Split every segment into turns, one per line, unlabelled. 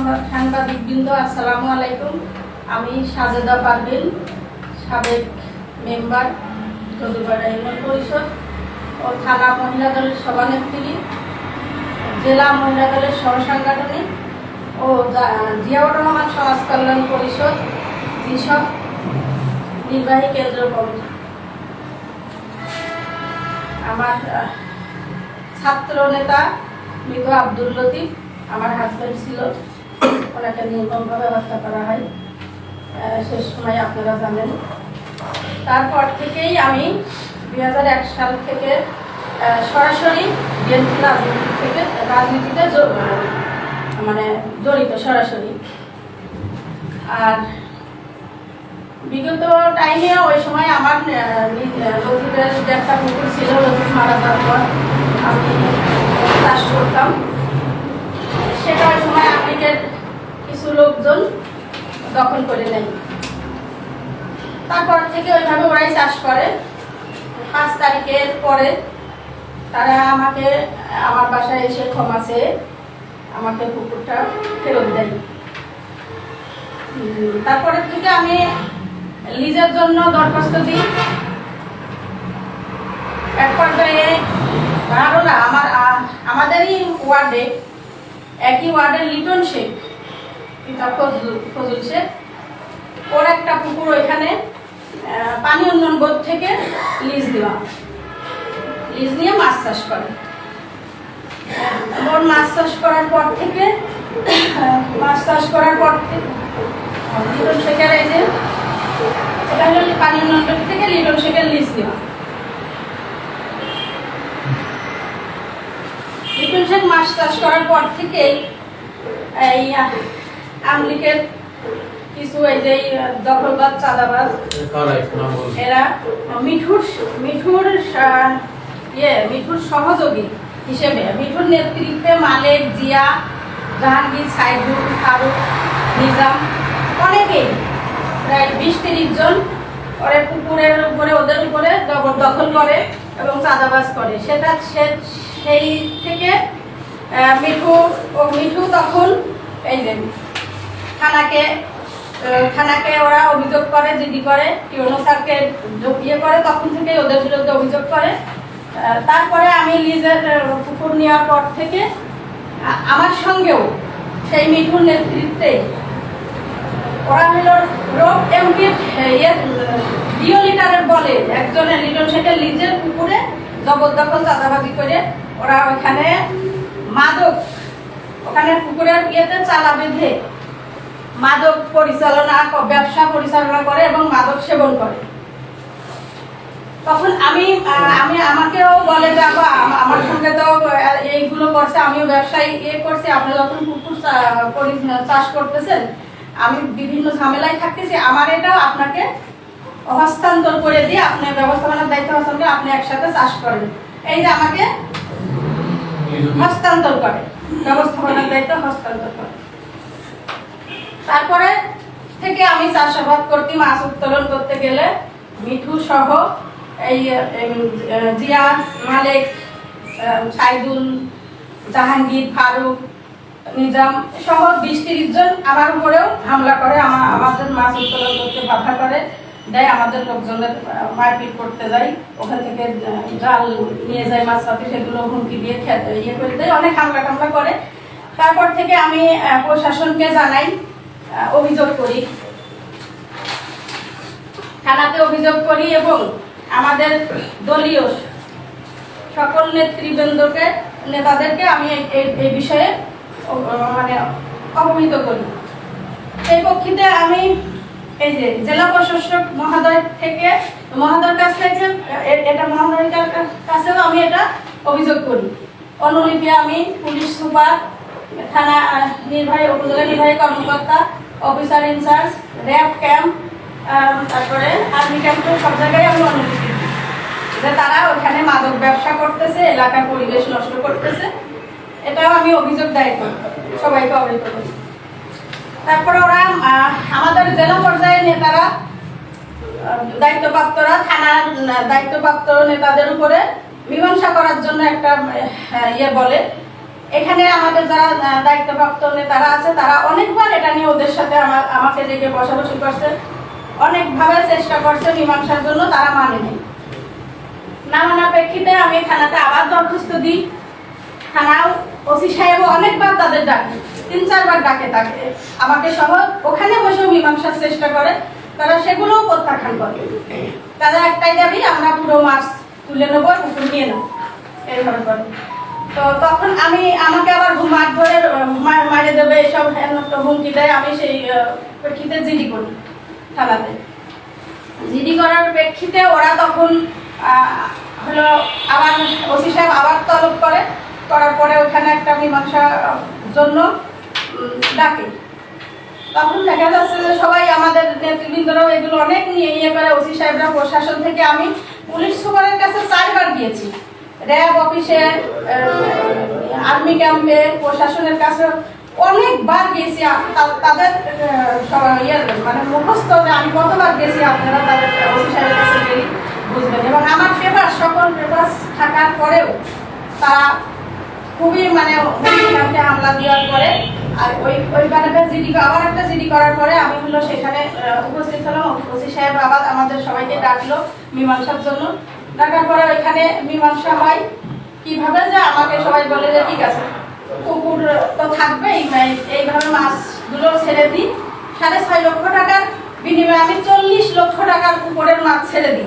সাংবা- সাংবাদিকবৃন্দ, আসসালামু আলাইকুম। আমি সাজেদা পারভিন, সাবেক মেম্বার চতুর্পাড়া ইউনিয়ন পরিষদ ও থানা মহিলা দলের সভানেত্রী, জেলা মহিলা দলের সহসাংগঠনিক ও জিয়াউর রহমান সমাজ কল্যাণ পরিষদ যেসব নির্বাহী কেন্দ্র কমিটি। আমার ছাত্র নেতা মৃত আব্দুল লতিফ, আমার হাজব্যান্ড ছিল। ওনাকে নির্মমভাবে হত্যা করা হয়। সে সময় আপনারা জানেন। তারপর থেকেই আমি দুই সাল থেকে সরাসরি বিএনপি রাজনীতি থেকে, রাজনীতিতে মানে জড়িত সরাসরি। আর বিগত টাইমে ওই সময় আমার লতিফের একটা পুকুর ছিল, লতিফ মারা যাওয়ার পর আমি চাষ করতাম। সেটা ওই কিছু লোকজন দখল করে নেয়। তারপর থেকে ওইভাবে ওরাই চাষ করে। পাঁচ তারিখের পরে তারা আমাকে, আমার বাসায় এসে ক্ষমা চেয়ে আমাকে পুকুরটা ফেরত দেয়। তারপরের থেকে আমি লিজের জন্য দরখাস্ত দিই। এক পর্যায়ে আমার আমাদেরই ওয়ার্ডে একই ওয়ার্ডের লিটন শেখ পিতা ফজল শেখ ওর একটা পুকুর ওইখানে পানি উন্নয়ন বোর্ড থেকে লিজ দেওয়া। লিজ নিয়ে মাছ চাষ করে। ওর মাছ চাষ করার পর থেকে মাছ চাষ করার পর থেকে, লিটন শেখের এই যে হলো পানি উন্নয়ন বোর্ড থেকে লিটন শেখের লিজ দেওয়া। লিটন শেখ মাছ চাষ করার পর থেকেই এই আমলিকের কিছু এই যে আহ, চাঁদাবাজ এরা মিঠুর মিঠুর ইয়ে মিঠুর সহযোগী হিসেবে মিঠুর নেতৃত্বে মালেক জিয়া জাহাঙ্গীর সাইদুল ফারুক নিজাম অনেকেই প্রায় বিশ তিরিশ জন ওরে পুকুরের উপরে ওদের উপরে দখল করে এবং চাঁদাবাজ করে। সেটা সেই থেকে মিঠু ও মিঠু তখন এই যে থানাকে থানাকে ওরা অভিযোগ করে, জিডি করে টিউনো স্যারকে ইয়ে করে, তখন থেকে ওদের বিরুদ্ধে অভিযোগ করে। তারপরে আমি লিজের পুকুর নেওয়ার পর থেকে আমার সঙ্গেও সেই মিঠুর নেতৃত্বে ওরা হলো রোগ এমপির ইয়ে ডিও লিটারের বলে, একজনের লিটন শেখের লিজের পুকুরে জবরদখল চাঁদাবাজি করে ওরা ওইখানে মাদক। ওখানে পুকুরের ইয়েতে চালা বেঁধে মাদক পরিচালনা, ব্যবসা পরিচালনা করে এবং মাদক সেবন করে। তখন আমি আমি আমাকেও বলে যে আমার সঙ্গে তো এইগুলো করছে, আমিও ব্যবসায়ী ইয়ে করছি আপনি যখন পুকুর চাষ করতেছেন, আমি বিভিন্ন ঝামেলায় থাকতেছি, আমার এটাও আপনাকে হস্তান্তর করে দিয়ে, আপনার ব্যবস্থাপনার দায়িত্ব হস্তান্তর আপনি একসাথে চাষ করেন। এই যে আমাকে হস্তান্তর করে ব্যবস্থাপনার দায়িত্ব হস্তান্তর করে। তারপরে থেকে আমি চাষাবাদ করতে মাছ উত্তোলন করতে গেলে মিঠু সহ এই জিয়া, মালিক সাইদুল, জাহাঙ্গীর, ফারুক, নিজাম সহ বিশ তিরিশ জন আমার উপরেও হামলা করে, আমা- আমাদের মাছ উত্তোলন করতে বাধা করে। দেয়, আমাদের লোকজনের মারপিট করতে যায়। ওখান থেকে জাল নিয়ে যায়, মাছ পাতি সেগুলো হুমকি দিয়ে খেতে ইয়ে করে দেয়, অনেক হামলা টামলা করে। তারপর থেকে আমি প্রশাসনকে জানাই অভিযোগ করি। থানাতে অভিযোগ করি এবং আমাদের দলীয় সকল নেতৃবৃন্দকে, নেতাদেরকে আমি এই- বিষয়ে মানে অবহিত করি। সেই পক্ষিতে আমি এই যে জেলা প্রশাসক মহোদয় থেকে মহোদয়ের কাছ থেকে এটা মহোদয়ের কাছেও আমি এটা অভিযোগ করি। অনুলিপি আমি পুলিশ সুপার, থানা নির্বাহী, উপজেলা নির্বাহী কর্মকর্তা, officer in charge, RAB camp তারপরে আর্মি ক্যাম্প, সব জায়গায় আমি অনুলিপি যে তারা ওখানে মাদক ব্যবসা করতেছে, এলাকার পরিবেশ নষ্ট করতেছে, এটাও আমি অভিযোগ দায়ের করি, সবাইকে অবহিত করি। তারপরে ওরা আমাদের জেলা পর্যায়ের নেতারা দায়িত্বপ্রাপ্তরা, থানার দায়িত্বপ্রাপ্ত নেতাদের উপরে মীমাংসা করার জন্য একটা ইয়ে বলে। এখানে আমাদের যারা দায়িত্বপ্রাপ্ত নেতারা আছে, তারা অনেকবার এটা নিয়ে ওদের সাথে আমার আমাকে ডেকে বসাবসি করছে। অনেকভাবে চেষ্টা করছে মীমাংসার জন্য, তারা মানেনি। না মানার প্রেক্ষিতে আমি থানাতে আবার দরখাস্ত দিই। থানাও ওসি সাহেব অনেকবার তাদের ডাকে, তিন চারবার ডাকে তাকে। আমাকে সহ ওখানে বসেও মীমাংসার চেষ্টা করে, তারা সেগুলোও প্রত্যাখ্যান করে। তারা একটাই দাবি, আমরা পুরো মাছ তুলে নেব পুকুর নিয়ে নেব। এইভাবে করে। তো তখন আমি, আমাকে আবার মাঠ ধরে মারে দেবে এসব হুমকি দেয়, আমি সেই প্রেক্ষিতে জিডি করি থানাতে। জিডি করার প্রেক্ষিতে ওরা তখন হলো আবার ওসি সাহেব আবার তলব করে। করার পরে ওখানে একটা মীমাংসা জন্য ডাকে। তখন দেখা যাচ্ছে যে সবাই আমাদের নেতৃবৃন্দরাও এগুলো অনেক নিয়ে ইয়ে করে ওসি সাহেবরা প্রশাসন থেকে আমি পুলিশ সুপারের কাছে চারবার গিয়েছি। র্যাব অফিসে আর্মি ক্যাম্পে প্রশাসনের কাছে অনেকবার গেছি তাদের আহ, ইয়ে মানে মুখস্থ আমি কতবার গেছি আপনারা তাদের ওসি সাহেবের কাছে গেলে বুঝবেন। এবং আমার পেপার সকল পেপার থাকার পরেও তারা খুবই মানে হামলা দেওয়ার পরে, আর ওই ওই বারেটা জিডি আবার একটা জিডি করার পরে আমি হলো সেখানে উপস্থিত হলাম। উপস্থিত সাহেব আবার আমাদের সবাইকে ডাকলো মীমাংসার জন্য। ডাকার পরে ওইখানে মীমাংসা হয়। কীভাবে যে আমাকে সবাই বলে যে, ঠিক আছে, কুকুর তো থাকবেই এই- এইভাবে মাছগুলো ছেড়ে দিই। সাড়ে ছয় লক্ষ টাকার বিনিময়ে আমি চল্লিশ লক্ষ টাকার উপরের মাছ ছেড়ে দিই।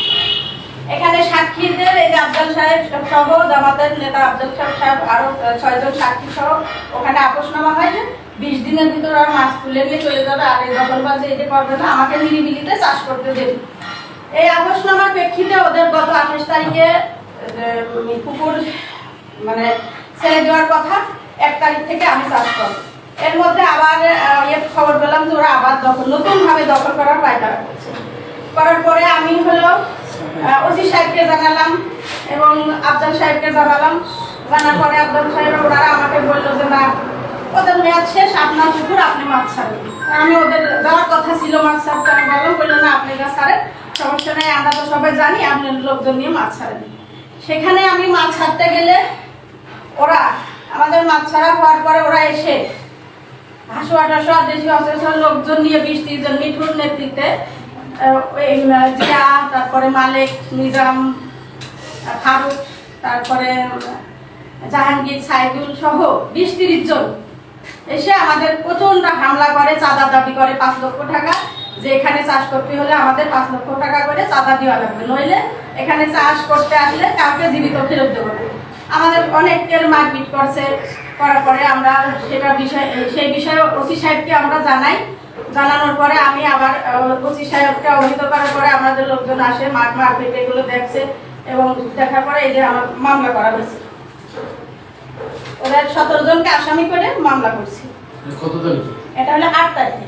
এখানে সাক্ষীদের এই যে আফজাল সাহেব সহ জামাতের নেতা আফজাল সাহেব সাহেব, আরও ছয়জন সাক্ষী সহ ওখানে আপোষনামা হয় যে বিশ দিনের ভিতর আর মাছ তুলে নিয়ে চলে যাবে আর এই দখলবাজি, এই যে করবে না আমাকে নিরিবিলিতে চাষ করতে দেবে। এই আপোষনামার প্রেক্ষিতে ওদের গত আঠাশ তারিখে পুকুর মানে ছেড়ে দেওয়ার কথা, এক তারিখ থেকে আমি চাষ করব। এর মধ্যে আবার ইয়ে খবর পেলাম যে ওরা আবার দখল নতুন ভাবে দখল করার পায়তারা করছে। করার পরে আমি হলো ওসি সাহেবকে জানালাম এবং আফজাল সাহেবকে জানালাম। জানার পরে আফজাল সাহেব ওনারা আমাকে বলল যে না ওদের মেয়াদ শেষ, আপনার পুকুর আপনি মাছ ছাড়েন। আমি ওদের দেওয়ার কথা ছিল মাছ ছাড়তে আমি বললাম, বলল, না, আপনি গা ছাড়েন, সমস্যা নেই, আমরা তো সবাই জানি, আপনি লোকজন নিয়ে মাছ ছাড়েন। সেখানে আমি মাছ ছাড়তে গেলে ওরা আমাদের মাছ ছাড়া হওয়ার পরে ওরা এসে হাসুয়া টাসুয়া দেশি অসেসর লোকজন নিয়ে বিশ ত্রিশ জন মিঠুর নেতৃত্বে জিয়া, তারপরে মালিক, নিজাম ফারুক, তারপরে জাহাঙ্গীর, সাইদুল সহ বিশ তিরিশ জন এসে আমাদের প্রচণ্ড হামলা করে, চাঁদা দাবি করে পাঁচ লক্ষ টাকা। যে এখানে চাষ করতে হলে আমাদের পাঁচ লক্ষ টাকা করে চাঁদা দেওয়া লাগবে। নইলে এখানে চাষ করতে আসলে কাউকে জীবিত ফেরত দেবো না। আমাদের অনেকের মারপিট করছে, করার পরে আমরা সেটা বিষয় সেই বিষয়ে ওসি সাহেবকে আমরা জানাই। জানানোর পরে আমি আবার ওসি সাহেবকে অবহিত করার পরে আমাদের লোকজন আসে মাঠ মারপিট এগুলো দেখছে এবং দেখার পরে এই যে আমার মামলা করা হয়েছে। ওদের সতেরো জনকে আসামি করে মামলা করছি।
কত তারিখে
এটা হলো আট তারিখে।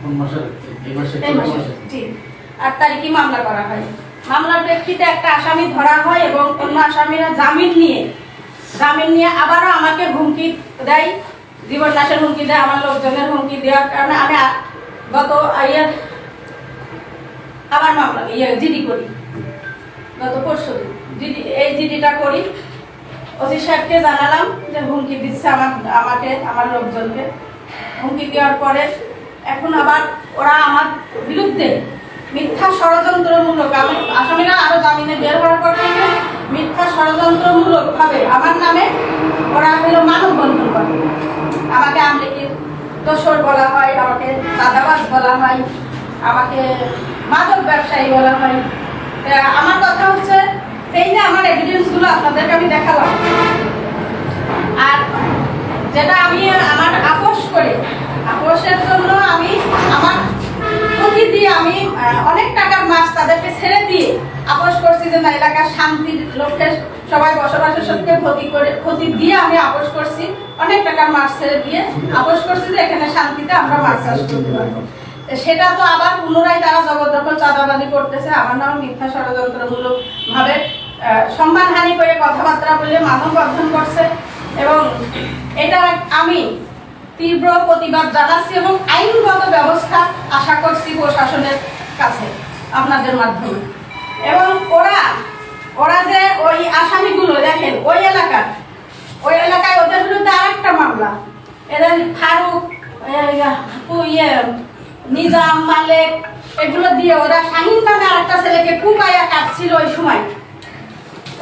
কোন মাসের? এই মাসে
এই
কোন
মাসে
মাসে
জি। আট তারিখে মামলা করা হয়। মামলার প্রেক্ষিতে একটা আসামি ধরা হয় এবং অন্য আসামিরা জামিন নিয়ে জামিন নিয়ে আবারও আমাকে হুমকি দেয় জীবন নাশের হুমকি দেয় আমার লোকজনের হুমকি দেওয়ার কারণে আমি গত ইয়ে আবার মামলা ইয়ে জিডি করি। গত পরশু জিডি, এই জিডিটা করি। ওসি সাহেবকে জানালাম যে হুমকি দিচ্ছে আমার, আমাকে, আমার লোকজনকে। হুমকি দেওয়ার পরে এখন আবার ওরা আমার বিরুদ্ধে মিথ্যা ষড়যন্ত্রমূলক, আমি আসামিরা আরও জামিনে বের হওয়ার পর থেকে মিথ্যা ষড়যন্ত্রমূলকভাবে আমার নামে ওরা হলো মানববন্ধন করে। আমাকে আমলিকির দোসর বলা হয়, আমাকে দাদাবাস বলা হয়, আমাকে মাদক ব্যবসায়ী বলা হয়। আমার কথা হচ্ছে সেই না আমার এভিডেন্সগুলো আপনাদেরকে আমি দেখালাম। আর যেটা আমি আমার আপোষ করি, আপোষের জন্য আমি আমার ক্ষতি দিয়ে আমি অনেক টাকার মাছ তাদেরকে ছেড়ে দিয়ে আপোষ করছি যে না, এলাকার শান্তির লক্ষ্যে সবাই বসবাসের সত্যি ক্ষতি করে, ক্ষতি দিয়ে আমি আপোষ করছি। অনেক টাকার মাছ ছেড়ে দিয়ে আপোষ করছি যে এখানে শান্তিতে আমরা মাছ চাষ করতে পারব। সেটা তো আবার পুনরায় তারা জগদ্দখল চাঁদাবাদি করতেছে। আমার নাম মিথ্যা ষড়যন্ত্রমূলক ভাবে সম্মানহানি করে কথাবার্তা বলে মানববন্ধন করছে। এবং এটা আমি তীব্র প্রতিবাদ জানাচ্ছি এবং আইনগত ব্যবস্থা আশা করছি প্রশাসনের কাছে আপনাদের মাধ্যমে। এবং ওরা ওরা যে ওই আসামিগুলো দেখেন ওই এলাকার ওই এলাকায় ওদের বিরুদ্ধে আরেকটা মামলা। এদের ফারুক ইয়ে নিজাম মালেক এগুলো দিয়ে ওরা শাহিন নামে আরেকটা ছেলেকে কুপাইয়া কাটছিল ওই সময়।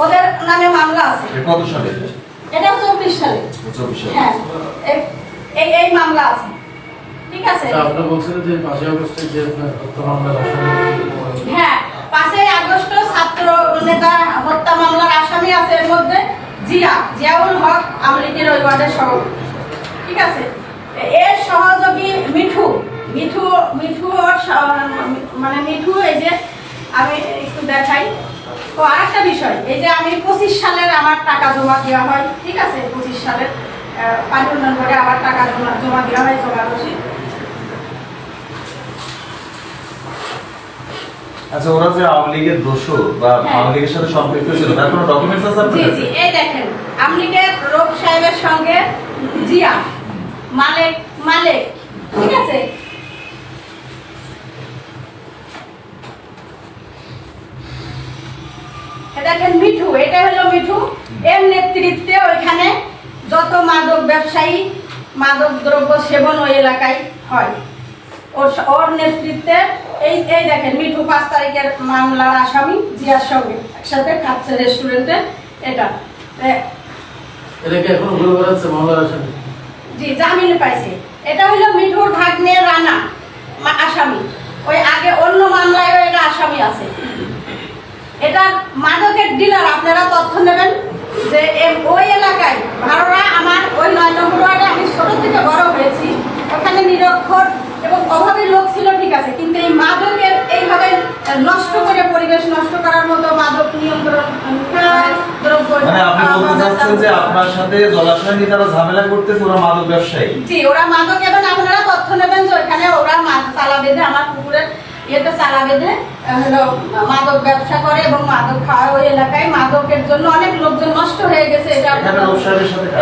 ওদের নামে মামলা আছে।
এ কত সালে?
এটা চব্বিশ সালে।
চব্বিশ সালে।
হ্যাঁ। এই- এই মামলা আছে। ঠিক আছে?
তা আপনারা বলছিলেন যে পাঁচই আগস্টে যে হত্যা মামলার আসামি
হ্যাঁ পাঁচই আগস্ট ছাত্র নেতা হত্যা মামলার আসামি আছে এর মধ্যে জিয়া জিয়াউল হক আমলিকের ওই ওয়ার্ডের সভাপতি। ঠিক আছে? এর সহযোগী মিঠু মিঠু মিঠু স- মানে মিঠু এই যে আমি একটু দেখাই। তো আরেকটা বিষয় এই যে আমি পঁচিশ সালের আমার টাকা জমা দেওয়া হয় ঠিক আছে পঁচিশ সালের। পানি উন্নয়ন করে আমার টাকা জমা জমা দেওয়া হয় জমা
আচ্ছা ওরা যে আওয়ামী লীগের দোষর বা
হ্যাঁ।
আওয়ামী লীগের সাথে সম্পৃক্ত ছিল তার কোনো ডকুমেন্টস আছে
জি
আপনার
জি এই দেখেন আমলিগের রোগ সাহেবের সঙ্গে জিয়া মালিক মালিক ঠিক আছে? দেখেন মিঠু এটা হলো মিঠু। এর নেতৃত্বে ওইখানে যত মাদক ব্যবসায়ী মাদক দ্রব্য সেবন ওই এলাকায় হয়। ওর ওর নেতৃত্বে এই এই দেখেন মিঠু পাঁচ তারিখের মামলার আসামি জিয়ার সঙ্গে একসাথে খাচ্ছে রেস্টুরেন্টে এটা। জি জামিন পাইছে। এটা হলো মিঠুর ভাগ্নে রানা আসামি। ওই আগে অন্য মামলায় এটা আসামি আছে। এটা মাদকের ডিলার আপনারা তথ্য নেবেন? যে ওই এলাকায় ভাররা আমার ওই নয় নম্বর ওয়ার্ডে আমি ছোট থেকে বড় হয়েছি। ওখানে নিরক্ষর এবং অভাবী লোক ছিল ঠিক আছে কিন্তু এই মাদকের এইভাবে নষ্ট করে পরিবেশ নষ্ট করার মতো মাদক নিয়ন্ত্রণ
মানে আপনি বলতে চাচ্ছেন যে আপনার সাথে জলাশয় নিয়ে তারা ঝামেলা করতেছে ওরা মাদক ব্যবসায়ী?
জি ওরা মাদক এবং আপনারা তথ্য নেবেন যে ওখানে ওরা মা- চালা বেঁধে আমার পুকুরের ইয়েতে চালা বেঁধে হলো মাদক ব্যবসা করে এবং মাদক খাওয়া ওই এলাকায়। মাদকের জন্য অনেক লোকজন নষ্ট হয়ে গেছে। এটা?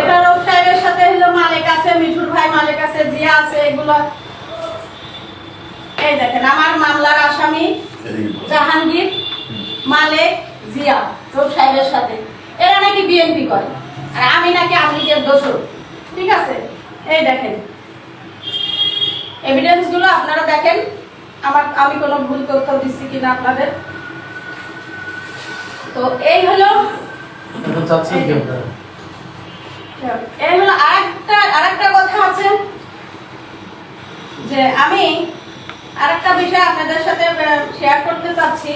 এটা রোগ সাহেবের সাথে হলো মালিক আছে মিঠুর ভাই মালিক আছে জিয়া আছে এগুলো। এই দেখেন আমার মামলার আসামি জাহাঙ্গীর মালিক জিয়া রোগ সাহেবের সাথে। এরা নাকি বিএনপি করে। আর আমি নাকি আমলিকের দোষর। ঠিক আছে? এই দেখেন। এভিডেন্সগুলো আপনারা দেখেন। আমার আমি কোনো ভুল তথ্য দিচ্ছি কিনা আপনাদের? তো এই হলো এই হলো আরেকটা আরেকটা কথা আছে যে আমি আরেকটা বিষয় আপনাদের সাথে শেয়ার করতে চাচ্ছি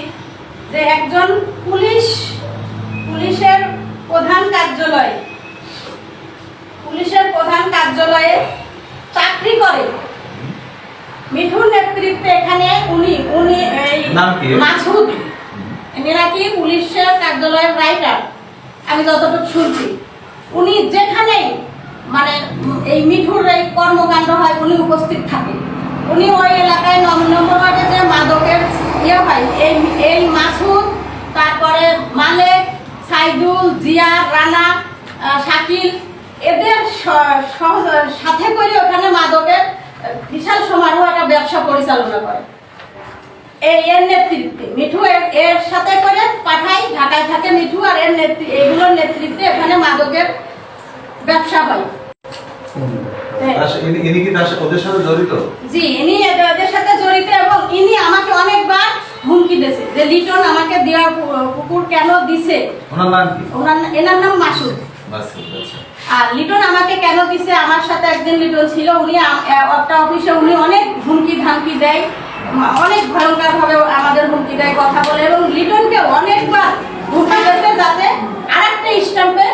যে একজন পুলিশ পুলিশের প্রধান কার্যালয় পুলিশের প্রধান কার্যালয়ে চাকরি করে। মিঠুর নেতৃত্বে এখানে উনি উনি এই মাসুদ। ইনি নাকি পুলিশের কার্যালয়ের রাইটার। আমি যতটুকু শুনছি। উনি যেখানেই মানে এই মিঠুর এই কর্মকাণ্ড হয় উনি উপস্থিত থাকেন উনি ওই এলাকায় নম নম্বর ওয়ার্ডে যে মাদকের ইয়ে হয় এই এই মাসুদ তারপরে মালেক সাইদুল জিয়া রানা শাকিল এদের সাথে করে ওখানে মাদকের বিশাল সমারোহ একটা ব্যবসা পরিচালনা করে। এই এর নেতৃত্বে মিঠু এর- সাথে করে পাঠাই ঢাকায় থাকে মিঠু আর এর নেতৃত্বে এগুলোর নেতৃত্বে এখানে মাদকের ব্যবসা হয়। হ্যাঁ।
তার সা- ইনি- ইনি কি ওদের সাথে জড়িত?
জি ইনি এদের এদের সাথে জড়িত এবং ইনি আমাকে অনেকবার হুমকি দিয়েছে যে লিটন আমাকে দেওয়ার কুকুর কেন দিছে?
ওনার নাম কি?
ওনার এনার নাম মাসুদ।
আচ্ছা।
আর লিটন আমাকে কেন দিছে? আমার সাথে একদিন লিটন ছিল, উনি একটা অফিসে উনি অনেক হুমকি ধামকি দেয় অনেক ভয়ঙ্কর ভাবে আমাদের হুমকি দেয় কথা বলে এবং লিটনকে অনেকবার হুমকি দিয়েছে যাতে আরেকটা স্ট্যাম্পে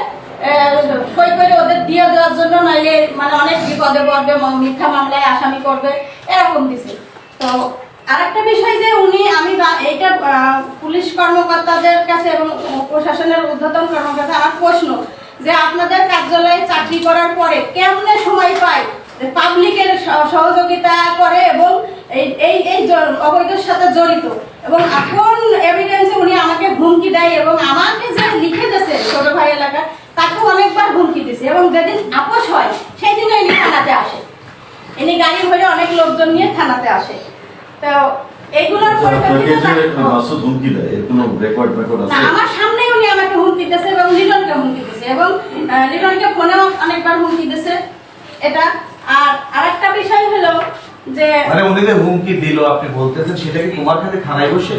সই করে ওদের দিয়ে দেওয়ার জন্য নইলে মানে অনেক বিপদে পড়বে মিথ্যা মামলায় আসামি করবে, এরকম দিছে। তো আরেকটা বিষয় যে উনি, আমি এইটা পুলিশ কর্মকর্তাদের কাছে এবং প্রশাসনের ঊর্ধ্বতন কর্মকর্তা আমার প্রশ্ন যে আপনাদের কার্যালয়ে চাকরি করার পরে কেমনে সময় পায়? পাবলিকের সহযোগিতা করে এবং এই এই অবৈধের সাথে জড়িত। এবং এখন এভিডেন্সে উনি আমাকে হুমকি দেয় এবং আমাকে যে লিখে দিয়েছে ছোট ভাই এলাকা তাকে অনেকবার হুমকি দিছে এবং যেদিন আপোষ হয় সেই দিন ইনি থানাতে আসে। ইনি গাড়ি ভরে অনেক লোকজন নিয়ে থানাতে আসে। তো এইগুলোর
আচ্ছা,
পরিপ্রেক্ষিতে আমার আমাকে হুমকি দিতেছে এবং লিটনকে হুমকি দিতেছে এবং লিটনকে ফোনেও অনেকবার হুমকি দিতেছে এটা। আর আরেকটা বিষয় হলো যে
মানে উনি যে হুমকি দিল আপনি বলতেছেন সেটা কি তোমার কাছে থানায় বসে?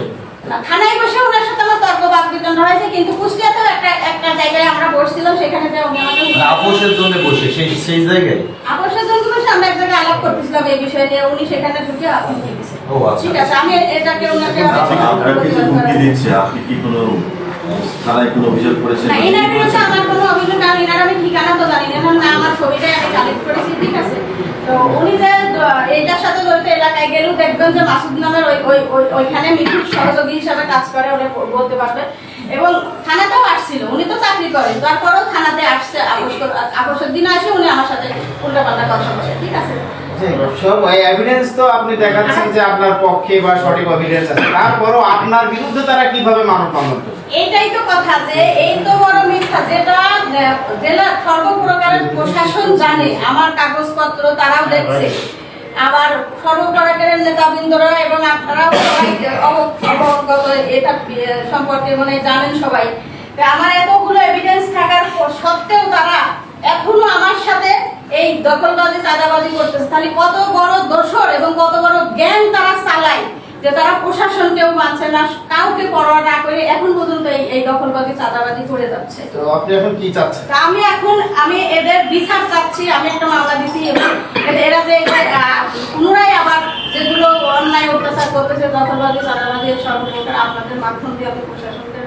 থানায় বসে ওনার সাথে আমার তর্ক বাকবিতন্ড হয়েছে কিন্তু কুষ্টিয়াতেও একটা একটা জায়গায় আমরা বসছিলাম সেখানে যে উনি আমাকে
মানে আপোষের জন্য বসে সেই সেই জায়গায়?
আপোষের জন্য বসে আমরা এক জায়গায় আলাপ করতেছিলাম এই বিষয়ে নিয়ে উনি সেখানে ঢুকে হুমকি
আচ্ছা
ঠিক আছে আমি এটাকে ওনাকে
আপনি আপনাকে হুমকি দিচ্ছে আপনি কি কোনো থানায় কোনো অভিযোগ করেছেন?
না, এনার বিরুদ্ধে আমার কোনো অভিযোগ আর এনার আমি ঠিকানা তো জানি না না আমার ছবিটাই আমি কালেক্ট করেছি, ঠিক আছে? তো উনি যে এইটার সাথে জড়িত এলাকায় গেলেও দেখবেন যে মাসুদ নামের ওই ওই, ওই- ওইখানে মিঠুর সহযোগী হিসাবে কাজ করে উনি বলতে পারবে। এবং থানাতেও আসছিল, উনি তো চাকরি করেন, তারপরেও থানাতে আসছে কর- আপোষের দিন আসে, উনি আমার সাথে উল্টাপাল্টা কথা বলে, ঠিক আছে?
সব এভিডেন্স তো আপনি দেখাচ্ছেন যে আপনার পক্ষে বা সঠিক এভিডেন্স আছে। তারপরও আপনার বিরুদ্ধে তারা কীভাবে মানব বন্ধন
এইটাই তো কথা যে এই তো বড় মিথ্যা যেটা জেলার সর্বপ্রকারের প্রশাসন জানে আমার কাগজপত্র তারাও দেখছে। আবার সর্বপ্রকারের নেতাবৃন্দরা এবং আপনারাও সবাই অবগত এটা আহ, সম্পর্কে মানে জানেন সবাই। আমার এতগুলো এভিডেন্স থাকার সত্ত্বেও তারা এখনও আমার সাথে এই দখলবাজি চাঁদাবাজি করতেছে। তাহলে কত বড় দোষর এবং কত বড় জ্ঞান তারা চালায় যে তারা প্রশাসনকেও মানছে না কাউকে পরোয়া না করে এখন পর্যন্ত এই দখলবাজি চাঁদাবাজি করে যাচ্ছে।
তো আপনি এখন কি চাচ্ছেন?
তা আমি এখন আমি এদের বিচার চাচ্ছি আমি একটা মামলা দিছি এবং এরা যে পুনরায় আবার যেগুলো অন্যায় অত্যাচার করতেছে দখলবাজি চাঁদাবাজি সর্বপ্রকার আপনাদের মাধ্যম দিয়ে আমি প্রশাসনদের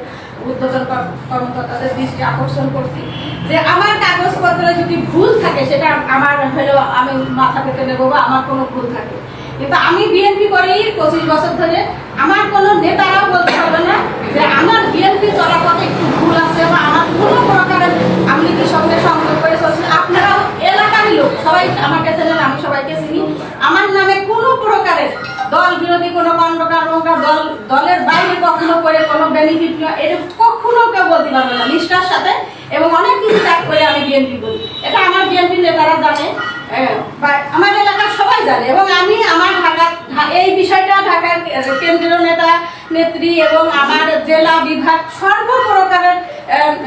উদ্যোগের কর্মকর্তাদের দৃষ্টি আকর্ষণ করছি। যে আমার কাগজপত্রে যদি ভুল থাকে, সেটা আমার হলো আমি মাথা পেতে নেব বা আমার কোনো ভুল থাকে। কিন্তু আমি বিএনপি করেই পঁচিশ বছর ধরে আমার কোনো নেতারাও বলতে পারবে না যে আমার বিএনপি চলা পথে একটু ভুল আছে বা আমার কোনো প্রকারের আমি কি সঙ্গে সংযোগ করে চলছে? আপনারাও এলাকারই লোক, সবাই আমাকে চেনেন আমি সবাইকে চিনি। আমার নামে কোনো প্রকারের দল বিরোধী কোনো বা দল, দলের বাইরে কখনো করে কোনো বেনিফিট নেওয়া এরকম কখনো কেউ বলতে পারবে না। নিষ্ঠার সাথে এবং অনেক কিছু ত্যাগ করে আমি বিএনপি বলি। এটা আমার বিএনপি নেতারা জানে আমার এলাকার সবাই জানে এবং আমি আমার ঢাকা এই বিষয়টা ঢাকার কেন্দ্রীয় নেতা, নেত্রী এবং আমার জেলা বিভাগ সর্বপ্রকারের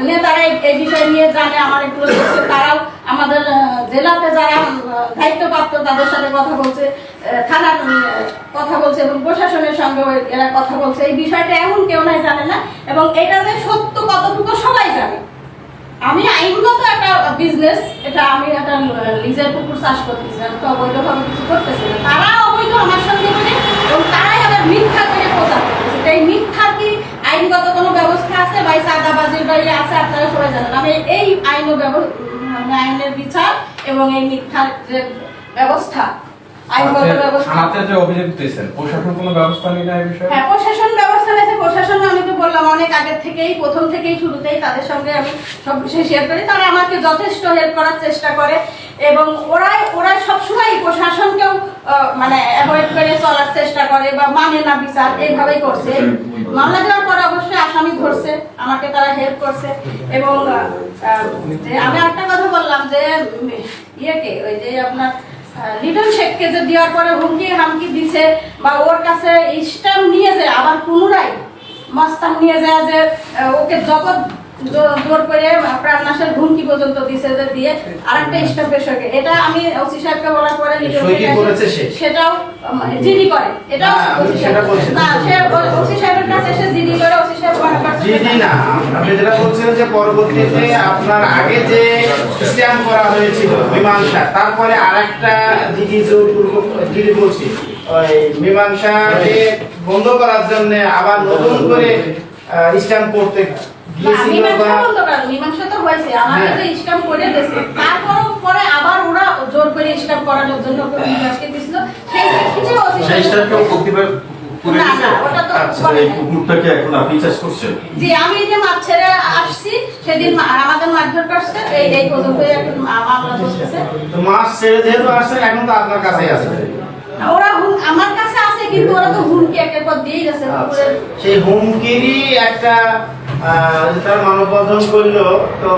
নেতারা এই- বিষয় নিয়ে জানে, আমার দেখছে তারাও আমাদের জেলাতে যারা দায়িত্বপ্রাপ্ত তাদের সাথে কথা বলছে। থানার কথা বলছে এবং প্রশাসনের সঙ্গে এরা কথা বলছে। এই বিষয়টা এমন কেউ নাই, জানে না। এবং এটা যে সত্য কতটুকু সবাই জানে। আমি আইনগত একটা বিজনেস এটা আমি একটা লিজের পুকুর চাষ করতেছি। আমি তো অবৈধভাবে কিছু করতেছি না। তারা অবৈধ আমার সঙ্গে করে এবং তারাই আবার মিথ্যা করে প্রচার করতেছে। তো এই মিথ্যা কি আইনগত কোনো ব্যবস্থা আছে বা চাঁদাবাজির বাইরে আছে, আপনারা সবাই জানেন। আমি এই আইন ও ব্যব- মানে আইনের বিচার এবং এই মিথ্যার যে ব্যবস্থা আইনগত ব্যবস্থা
থানাতে যে অভিযোগ দিয়েছেন প্রশাসন কোনো ব্যবস্থা নিয়ে না এই বিষয়ে?
হ্যাঁ প্রশাসন ব্যবস্থা নিয়েছে প্রশাসন আমি তো বললাম অনেক আগের থেকেই প্রথম থেকেই শুরুতেই তাদের সঙ্গে আমি সব বিষয় শেয়ার করি। তারা আমাকে যথেষ্ট হেল্প করার চেষ্টা করে এবং ওরাই ওরা সবসময় প্রশাসনকেও মানে অ্যাভয়েড করে চলার চেষ্টা করে বা মানে না বিচার এইভাবেই করছে। মামলা দেওয়ার পরে অবশ্যই আসামি ধরছে আমাকে তারা হেল্প করছে এবং আমি একটা কথা বললাম যে ইয়েকে ওই যে আপনার লিটন শেখকে যে দেওয়ার পরে হুমকি, হামকি দিছে বা ওর কাছে স্ট্যাম্প নিয়ে যায়, আবার পুনরায় মাস্তান নিয়ে যায় যে ওকে জগৎ জোর করে প্রাণনাশের হুমকি পর্যন্ত দিছে যে দিয়ে আরেকটা এটা আমি ওসি সাহেবকে বলার পরে? সেটাও জিডি করে। এটাও
না,
ওসি সে সাহেবের কাছে এসে জিডি করে ওসি সাহেব করছে
জি জি না আপনি যেটা বলছেন যে পরবর্তীতে আপনার আগে যে স্ট্যাম্প করা হয়েছিল মীমাংসা তারপরে আরেকটা জিডি জোরপূর্বক জিডি বলছি ওই মীমাংসাকে বন্ধ করার জন্য আবার নতুন করে স্ট্যাম্প করতে গিয়েছিল বা
মীমাংসা তো হয়েছে, আমাকে
হ্যাঁ।
তো স্ট্যাম্প করে দিয়েছে। তারপরও পরে আবার ওরা জোর করে স্ট্যাম্প করানোর জন্য ওকে বিকাশকে দিছিল। সেই প্রেক্ষিতে ওসি
সেই
সাহেব-
স্টাফকেও প্রতিবার
পুকুরে
না,
গেছে?
না, ওটা তো
আচ্ছা এই
নাই।
এখন আপনি চাষ করছেন
যে আমি যে মাছ ছেড়ে আসছি সেদিন আমাদের মারধর করছে এই এই পর্যন্ত এখন মামলা চলতেছে
তো মাছ ছেড়ে যেহেতু আসছেন এখন তো আপনার কাছেই আছে
ওরা আমার কাছে আছে কিন্তু ওরা তো হুমকি একের পর দিয়েই যাচ্ছে
সেই হুমকিরই একটা তার মানববন্ধন করল তো